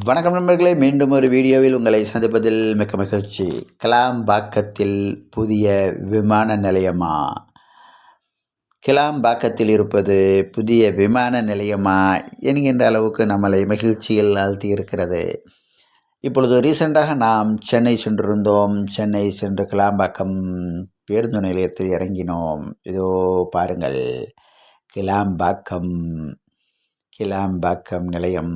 வணக்கம் நண்பர்களே மீண்டும் ஒரு வீடியோவில் உங்களை சந்திப்பதில் மிக்க மகிழ்ச்சி. கிளாம்பாக்கத்தில் புதிய விமான நிலையமா? கிளாம்பாக்கத்தில் இருப்பது புதிய விமான நிலையமா என்கின்ற அளவுக்கு நம்மளை மகிழ்ச்சியில் ஆழ்த்தி இருக்கிறது இப்பொழுது ரீசெண்டாக நாம் சென்னை சென்றிருந்தோம். சென்னை சென்று கிளாம்பாக்கம் பேருந்து நிலையத்தில் இறங்கினோம். இதோ பாருங்கள் கிளாம்பாக்கம் கிளாம்பாக்கம் நிலையம்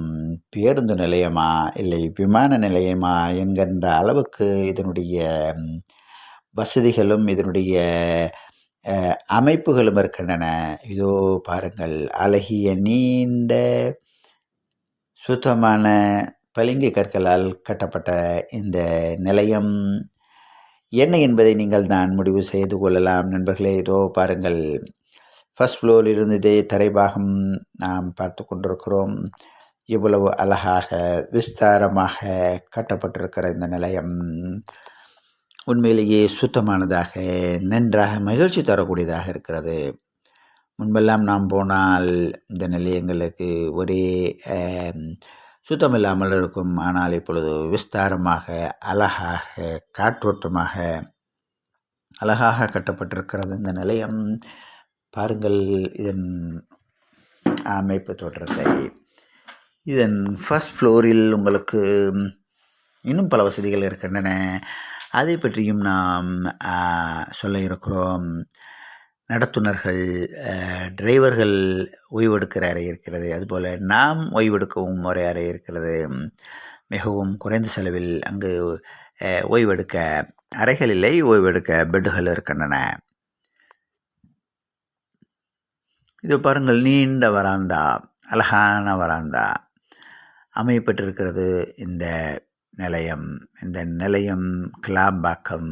பேருந்து நிலையமா இல்லை விமான நிலையமா என்கின்ற அளவுக்கு இதனுடைய வசதிகளும் இதனுடைய அமைப்புகளும் இருக்கின்றன. இதோ பாருங்கள் அழகிய நீண்ட சுத்தமான பளிங்கு கற்களால் கட்டப்பட்ட இந்த நிலையம். என்ன என்பதை நீங்கள் தான் முடிவு செய்து கொள்ளலாம் நண்பர்களே. இதோ பாருங்கள் ஃபர்ஸ்ட் ஃப்ளோரில் இருந்ததே தரைபாகம் நாம் பார்த்து கொண்டிருக்கிறோம். இவ்வளவு அழகாக விஸ்தாரமாக கட்டப்பட்டிருக்கிற இந்த நிலையம் உண்மையிலேயே சுத்தமானதாக நன்றாக மகிழ்ச்சி தரக்கூடியதாக இருக்கிறது. முன்பெல்லாம் நாம் போனால் இந்த நிலையங்களுக்கு ஒரே சுத்தமில்லாமல் இருக்கும். ஆனால் இப்பொழுது விஸ்தாரமாக அழகாக காற்றோட்டமாக அழகாக கட்டப்பட்டிருக்கிறது இந்த நிலையம். பாருங்கள் இதன் அமைப்பு தோற்றத்தை இதன் ஃபஸ்ட் ஃப்ளோரில் உங்களுக்கு இன்னும் பல வசதிகள் இருக்கின்றன. அதை பற்றியும் நாம் சொல்ல இருக்கிறோம். நடத்துனர்கள் டிரைவர்கள் ஓய்வெடுக்கிற அறை இருக்கிறது. அதுபோல் நாம் ஓய்வெடுக்கவும் ஒரு அறை இருக்கிறது. மிகவும் குறைந்த செலவில் அங்கு ஓய்வெடுக்க அறைகள் இல்லை ஓய்வெடுக்க பெட்டுகள் இருக்கின்றன. இது பாருங்கள் நீண்ட வராந்தா அழகான வராந்தா. அமையப்பட்டிருக்கிறது இந்த நிலையம். இந்த நிலையம் கிளாம்பாக்கம்.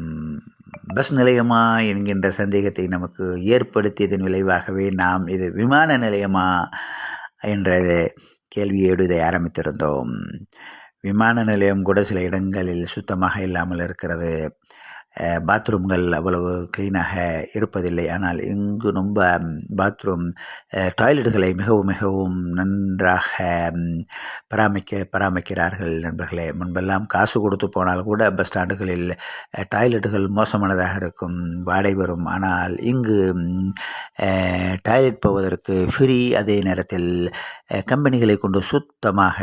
பஸ் நிலையமா என்கின்ற சந்தேகத்தை நமக்கு ஏற்படுத்தியதன் விளைவாகவே நாம் இது விமான நிலையமா என்ற கேள்வி எழுத ஆரம்பித்திருந்தோம். விமான நிலையம் கூட சில இடங்களில் சுத்தமாக இல்லாமல் இருக்கிறது. பாத்ரூம்கள் அவ்வளவு க்ளீனாக இருப்பதில்லை. ஆனால் இங்கு ரொம்ப பாத்ரூம் டாய்லெட்டுகளை மிகவும் மிகவும் நன்றாக பராமரிக்க பராமரிக்கிறார்கள் நண்பர்களே. முன்பெல்லாம் காசு கொடுத்து போனால் கூட பஸ் ஸ்டாண்டுகளில் டாய்லெட்டுகள் மோசமானதாக இருக்கும். வாடகை வரும். ஆனால் இங்கு டாய்லெட் போவதற்கு ஃப்ரீ அதே நேரத்தில் கம்பெனிகளை கொண்டு சுத்தமாக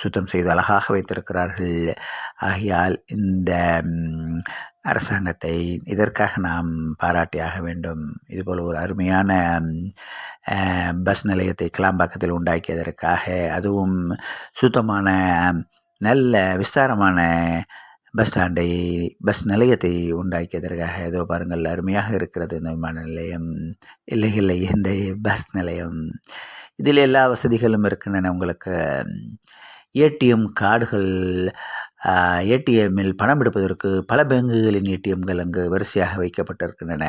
சுத்தம் செய்து அழகாக வைத்திருக்கிறார்கள். ஆகையால் இந்த அரசாங்கத்தை இதற்காக நாம் பாராட்டியாக வேண்டும். இதுபோல் ஒரு அருமையான பஸ் நிலையத்தை கிளாம்பாக்கத்தில் உண்டாக்கியதற்காக அதுவும் சுத்தமான நல்ல விஸ்தாரமான பஸ் ஸ்டாண்டை பஸ் நிலையத்தை உண்டாக்கியதற்காக ஏதோ பாருங்கள் அருமையாக இருக்கிறது இந்த விமான நிலையம். இல்லை இல்லை இந்த பஸ் நிலையம். இதில் எல்லா வசதிகளும் இருக்கின்றன. உங்களுக்கு ஏடிஎம் கார்டுகள் ஏடிஎம்மில் பணம் எடுப்பதற்கு பல பேங்குகளின் ஏடிஎம்கள் அங்கு வரிசையாக வைக்கப்பட்டிருக்கின்றன.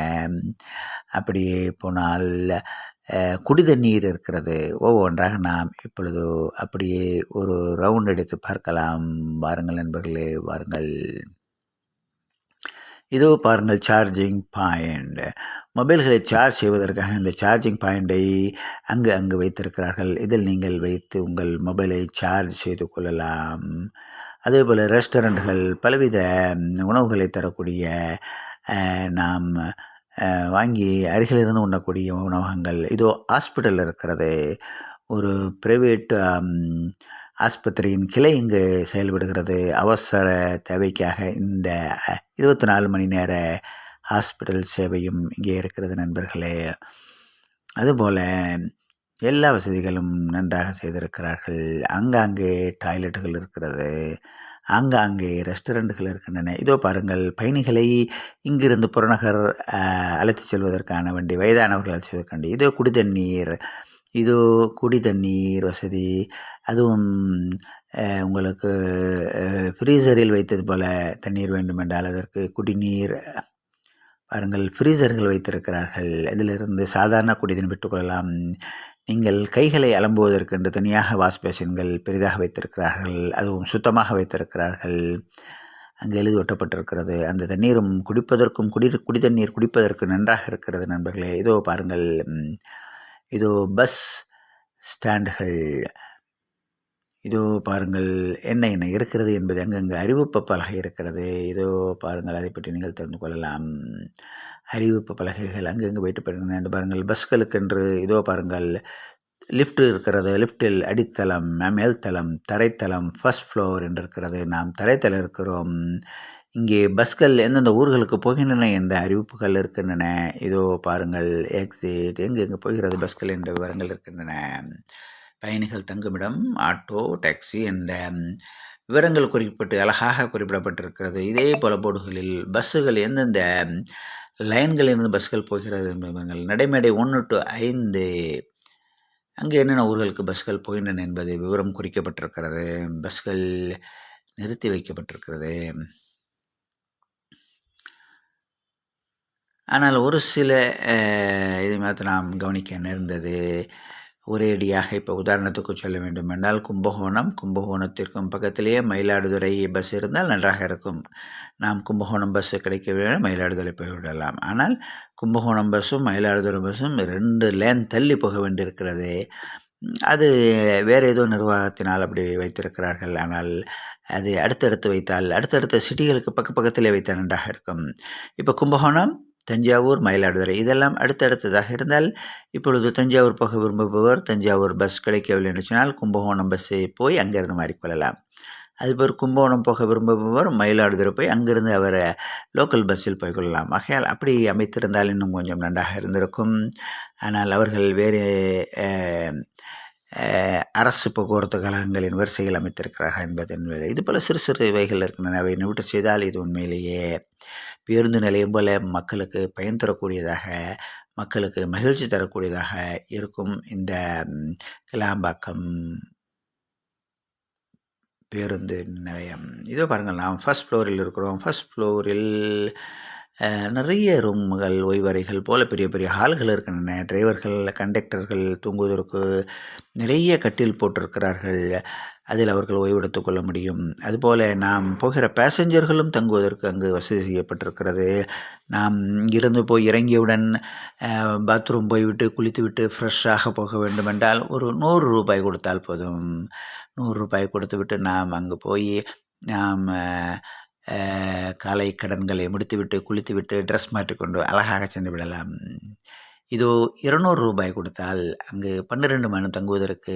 அப்படியே போனால் அஹ், குடி தண்ணீர் இருக்கிறது. ஒவ்வொன்றாக நாம் இப்பொழுது அப்படியே ஒரு ரவுண்ட் அடித்து பார்க்கலாம். வாருங்கள் நண்பர்களே வாருங்கள். இதோ பாருங்கள் சார்ஜிங் பாயிண்ட் மொபைல்களை சார்ஜ் செய்வதற்காக இந்த சார்ஜிங் பாயிண்டை அங்கு அங்கு வைத்திருக்கிறார்கள். இதில் நீங்கள் வைத்து உங்கள் மொபைலை சார்ஜ் செய்து கொள்ளலாம். அதேபோல் ரெஸ்டாரண்ட்கள் பலவித உணவுகளை தரக்கூடிய நாம் வாங்கி அருகிலிருந்து உண்ணக்கூடிய உணவகங்கள். இதோ ஹாஸ்பிட்டல் இருக்கிறது. ஒரு பிரைவேட் ஆஸ்பத்திரியின் கிளை இங்கு செயல்படுகிறது. அவசர தேவைக்காக இந்த இருபத்தி நாலு மணி நேர ஹாஸ்பிட்டல் சேவையும் இங்கே இருக்கிறது நண்பர்களே. அதுபோல் எல்லா வசதிகளும் நன்றாக செய்திருக்கிறார்கள். ஆங்காங்கே டாய்லெட்டுகள் இருக்கிறது. ஆங்காங்கே ரெஸ்டாரண்ட்டுகள் இருக்கின்றன. இதோ பாருங்கள் பயணிகளை இங்கிருந்து புறநகர் அழைத்து அழைத்துச் செல்வதற்கான வண்டி வயதானவர்கள் அழைத்து செல்வதற்கான வண்டி. இதோ குடிதண்ணீர் இதோ குடி தண்ணீர் வசதி. அதுவும் உங்களுக்கு ஃப்ரீசரில் வைத்தது போல தண்ணீர் வேண்டுமென்றால் அதற்கு குடிநீர் பாருங்கள் ஃப்ரீசர்கள் வைத்திருக்கிறார்கள். இதிலிருந்து சாதாரண குடிநீர் பெற்றுக்கொள்ளலாம் நீங்கள் கைகளை அலம்புவதற்கென்று தனியாக வாஷ் பேசின்கள் பெரிதாக வைத்திருக்கிறார்கள். அதுவும் சுத்தமாக வைத்திருக்கிறார்கள். அங்கே எழுதி ஒட்டப்பட்டிருக்கிறது. அந்த தண்ணீரும் குடிப்பதற்கும் குடி குடி தண்ணீர் குடிப்பதற்கு நன்றாக இருக்கிறது நண்பர்களே. இதோ பாருங்கள் ம், இதோ பஸ் ஸ்டாண்டுகள். இதோ பாருங்கள் என்ன என்ன இருக்கிறது என்பது அங்கங்கே அறிவிப்பு பலகை இருக்கிறது. இதோ பாருங்கள் அதை பற்றி நீங்கள் தெரிந்து கொள்ளலாம். அறிவிப்பு பலகைகள் அங்கங்கே வைத்து போயிருந்தேன் இந்த பாருங்கள் பஸ்களுக்கென்று இதோ பாருங்கள் லிஃப்ட் இருக்கிறது. லிஃப்ட்டில் அடித்தளம் மேல்தளம் தரைத்தளம் ஃபர்ஸ்ட் ஃப்ளோர் என்று இருக்கிறது நாம் தரைத்தளம் இருக்கிறோம். இங்கே பஸ்கள் எந்தெந்த ஊர்களுக்கு போகின்றன என்ற அறிவிப்புகள் இருக்கின்றன. இதோ பாருங்கள் எக்ஸிட் எங்கெங்கு போகிறது பஸ்கள் என்ற விவரங்கள் இருக்கின்றன. பயணிகள் தங்குமிடம் ஆட்டோ டாக்ஸி என்ற விவரங்கள் குறிப்பிட்டு அழகாக குறிப்பிடப்பட்டிருக்கிறது. இதே போல போர்டுகளில் பஸ்ஸுகள் எந்தெந்த லைன்களிலிருந்து பஸ்கள் போகிறது என்பவர்கள் நடைமேடை ஒன்று டு ஐந்து. அங்கே என்னென்ன ஊர்களுக்கு பஸ்கள் போகின்றன என்பது விவரம் குறிக்கப்பட்டிருக்கிறது. பஸ்கள் நிறுத்தி வைக்கப்பட்டிருக்கிறது. ஆனால் ஒரு சில இது மாதிரி நாம் கவனிக்க நேர்ந்தது. ஒரேடியாக இப்போ உதாரணத்துக்கு சொல்ல வேண்டும் என்றால் கும்பகோணம் கும்பகோணத்திற்கும் பக்கத்திலேயே மயிலாடுதுறை பஸ் இருந்தால் நன்றாக இருக்கும். நாம் கும்பகோணம் பஸ் கிடைக்கவில்லை மயிலாடுதுறை போய்விடலாம் ஆனால் கும்பகோணம் பஸ்ஸும் மயிலாடுதுறை பஸ்ஸும் ரெண்டு லேன் தள்ளி போக வேண்டியிருக்கிறது. அது வேறு ஏதோ நிர்வாகத்தினால் அப்படி வைத்திருக்கிறார்கள். ஆனால் அது அடுத்தடுத்து வைத்தால் அடுத்தடுத்த சிட்டிகளுக்கு பக்க பக்கத்திலே வைத்தால் நன்றாக இருக்கும். இப்போ கும்பகோணம் தஞ்சாவூர் மயிலாடுதுறை. இதெல்லாம் அடுத்தடுத்ததாக இருந்தால் இப்பொழுது தஞ்சாவூர் போக விரும்புபவர் தஞ்சாவூர் பஸ் கிடைக்கவில்லை என்று சொன்னால் கும்பகோணம் பஸ்ஸை போய் அங்கிருந்து மாறிக்கொள்ளலாம். அதுபோல் கும்பகோணம் போக விரும்புபவர் மயிலாடுதுறை போய் அங்கிருந்து அவர் லோக்கல் பஸ்ஸில் போய்கொள்ளலாம் ஆகையால் அப்படி அமைத்திருந்தால் இன்னும் கொஞ்சம் நன்றாக இருந்திருக்கும். ஆனால் அவர்கள் வேறு அரசு போக்குவரத்து கழகங்களின் வரிசையில் அமைத்திருக்கிறார்கள் என்பது என்பது இது போல சிறு சிறு இவைகள் இருக்கின்றன. அவை நிமிட்டம் செய்தால் இது உண்மையிலேயே பேருந்து நிலையம் போல மக்களுக்கு பயன் தரக்கூடியதாக மக்களுக்கு மகிழ்ச்சி தரக்கூடியதாக இருக்கும். இந்த கிளாம்பாக்கம் பேருந்து நிலையம். இதோ பாருங்கள் நாம் ஃபஸ்ட் ஃப்ளோரில் இருக்கிறோம். ஃபஸ்ட் ஃப்ளோரில் நிறைய ரூம்கள் ஓய்வறைகள் போல பெரிய பெரிய ஹால்கள் இருக்கின்றன. டிரைவர்கள் கண்டக்டர்கள் தூங்குவதற்கு நிறைய கட்டில் போட்டிருக்கிறார்கள். அதில் அவர்கள் ஓய்வெடுத்துக் கொள்ள முடியும். அதுபோல் நாம் போகிற பேசஞ்சர்களும் தங்குவதற்கு அங்கு வசதி செய்யப்பட்டிருக்கிறது. நாம் இங்கிருந்து போய் இறங்கியவுடன் பாத்ரூம் போய்விட்டு குளித்துவிட்டு ஃப்ரெஷ்ஷாக போக வேண்டுமென்றால் ஒரு நூறு ரூபாய் கொடுத்தால் போதும். நூறு ரூபாய் கொடுத்துவிட்டு நாம் அங்கு போய் நாம் காலை கடன்களை முடித்துவிட்டு குளித்துவிட்டு ட்ரெஸ் மாற்றிக்கொண்டு அழகாக சென்று விடலாம். இதோ இருநூறு ரூபாய் கொடுத்தால் அங்கு பன்னிரெண்டு மணி தங்குவதற்கு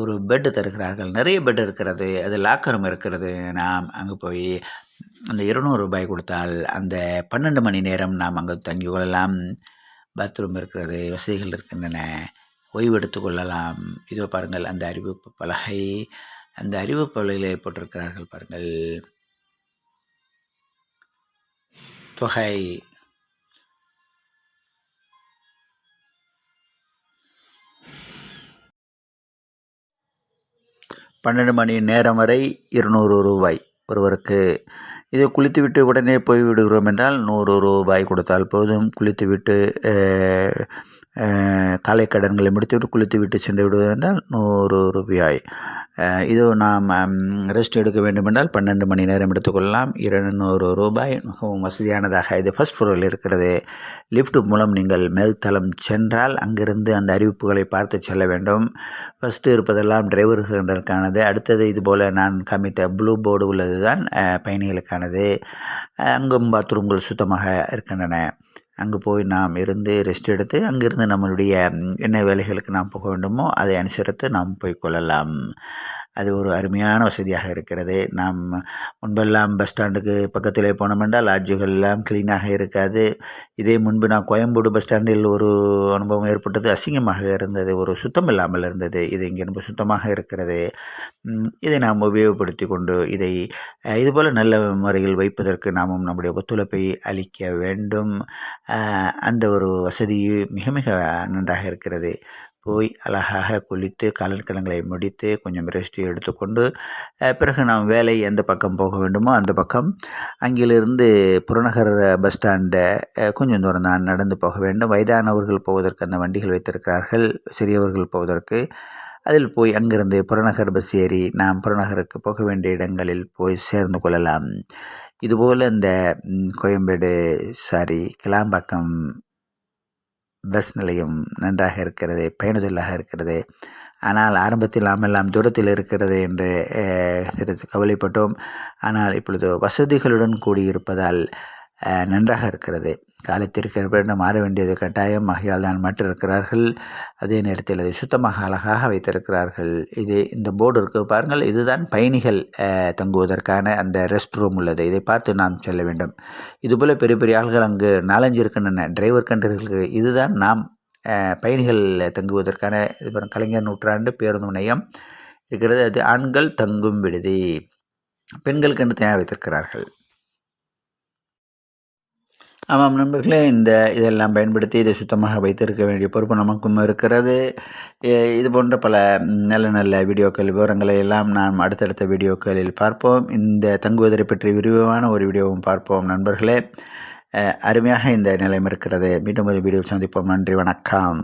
ஒரு பெட்டு தருகிறார்கள். நிறைய பெட் இருக்கிறது அது லாக்கரும் இருக்கிறது. நாம் அங்கே போய் அந்த இருநூறு ரூபாய் கொடுத்தால் அந்த பன்னெண்டு மணி நேரம் நாம் அங்கே தங்கி கொள்ளலாம். பாத்ரூம் இருக்கிறது வசதிகள் இருக்கின்றன. ஓய்வு எடுத்துக்கொள்ளலாம் இதோ பாருங்கள் அந்த அறிவிப்பு பலகை அந்த அறிவு பலகையில் போட்டிருக்கிறார்கள் பாருங்கள். தொகை பன்னெண்டு மணி நேரம் வரை இருநூறு ரூபாய் ஒருவருக்கு. இதை குளித்துவிட்டு உடனே போய் விடுகிறோம் என்றால் நூறு ரூபாய் கொடுத்தால் போதும். குளித்துவிட்டு காலை கடன்களை முடித்துவிட்டு குளித்து விட்டு சென்று விடுவது என்றால் நூறு ரூபாய். இது நாம் ரெஸ்ட் எடுக்க வேண்டுமென்றால் பன்னெண்டு மணி நேரம் எடுத்துக்கொள்ளலாம். இருநூறு ரூபாய் மிகவும் வசதியானதாக இது. ஃபஸ்ட் ஃப்ளோரில் இருக்கிறது. லிஃப்ட் மூலம் நீங்கள் மேல்தளம் சென்றால் அங்கிருந்து அந்த அறிவிப்புகளை பார்த்து செல்ல வேண்டும். ஃபஸ்ட்டு இருப்பதெல்லாம் டிரைவர்களுக்கானது அடுத்தது இதுபோல் நான் காமித்த ப்ளூ போர்டு உள்ளது தான் பயணிகளுக்கானது. அங்கும் பாத்ரூம்கள் சுத்தமாக இருக்கின்றன. அங்கே போய் நாம் இருந்து ரெஸ்ட் எடுத்து அங்கிருந்து நம்மளுடைய என்ன வேலைகளுக்கு நாம் போக வேண்டுமோ அதை அனுசரித்து நாம் போய்க்கொள்ளலாம் அது ஒரு அருமையான வசதியாக இருக்கிறது. நாம் முன்பெல்லாம் பஸ் ஸ்டாண்டுக்கு பக்கத்திலே போனோம் என்றால் லாட்ஜுகள் எல்லாம் க்ளீனாக இருக்காது. இதே முன்பு நான் கோயம்பேடு பஸ் ஸ்டாண்டில் ஒரு அனுபவம் ஏற்பட்டது. அசிங்கமாக இருந்தது. ஒரு சுத்தம் இல்லாமல் இருந்தது. இது இங்கே ரொம்ப சுத்தமாக இருக்கிறது. இதை நாம் உபயோகப்படுத்தி கொண்டு இதை இதுபோல் நல்ல முறையில் வைப்பதற்கு நாமும் நம்முடைய ஒத்துழைப்பை அளிக்க வேண்டும். அந்த ஒரு வசதி மிக மிக நன்றாக இருக்கிறது. போய் அழகாக குளித்து காலன் முடித்து கொஞ்சம் ரெஸ்ட் எடுத்துக்கொண்டு பிறகு நாம் வேலை எந்த பக்கம் போக வேண்டுமோ அந்த பக்கம். அங்கிலிருந்து புறநகர் பஸ் ஸ்டாண்டை கொஞ்சம் தூரம் தான் நடந்து போக வேண்டும். வயதானவர்கள் போவதற்கு அந்த வண்டிகள் வைத்திருக்கிறார்கள் சிறியவர்கள் போவதற்கு. அதில் போய் அங்கிருந்து புறநகர் பஸ் ஏறி நாம் புறநகருக்கு போக வேண்டிய இடங்களில் போய் சேர்ந்து கொள்ளலாம். இதுபோல் இந்த கோயம்பேடு சாரி கிளாம்பாக்கம் பஸ் நிலையம் நன்றாக இருக்கிறது பயனுதலாக இருக்கிறது. ஆனால் ஆரம்பத்தில் நாமெல்லாம் தூரத்தில் இருக்கிறது என்று சிறிது கவலைப்பட்டோம். ஆனால் இப்பொழுது வசதிகளுடன் கூடியிருப்பதால் நன்றாக இருக்கிறது. காலத்திற்கு ஏற்ப மாற வேண்டியது கட்டாயம். ஆகையால் தான் மாற்றிருக்கிறார்கள். அதே நேரத்தில் அதை சுத்தமாக அழகாக வைத்திருக்கிறார்கள். இது இந்த போர்டு இருக்கு பாருங்கள். இதுதான் பயணிகள் தங்குவதற்கான அந்த ரெஸ்ட் ரூம் உள்ளது. இதை பார்த்து நாம் செல்ல வேண்டும். இதுபோல் பெரிய பெரிய ஆள்கள் அங்கு நாலஞ்சு இருக்கின்றன. டிரைவர் கண்டர்கள் இதுதான் நாம் பயணிகள் தங்குவதற்கான இது பாருங்க, கலைஞர் நூற்றாண்டு பேருந்து முனையம் இருக்கிறது. அது ஆண்கள் தங்கும் விடுதி. பெண்களுக்கு என்று தனியாக வைத்திருக்கிறார்கள். ஆமாம் நண்பர்களே இந்த இதெல்லாம் பயன்படுத்தி இதை சுத்தமாக வைத்திருக்க வேண்டிய பொறுப்பு நமக்கும் இருக்கிறது. இது போன்ற பல நல்ல நல்ல வீடியோக்கள் விவரங்களை எல்லாம் நாம் அடுத்தடுத்த வீடியோக்களில் பார்ப்போம். இந்த தங்குவதை பற்றி விரிவான ஒரு வீடியோவும் பார்ப்போம் நண்பர்களே. அருமையாக இந்த நிலையம் இருக்கிறது. மீண்டும் ஒரு வீடியோ சந்திப்போம். நன்றி வணக்கம்.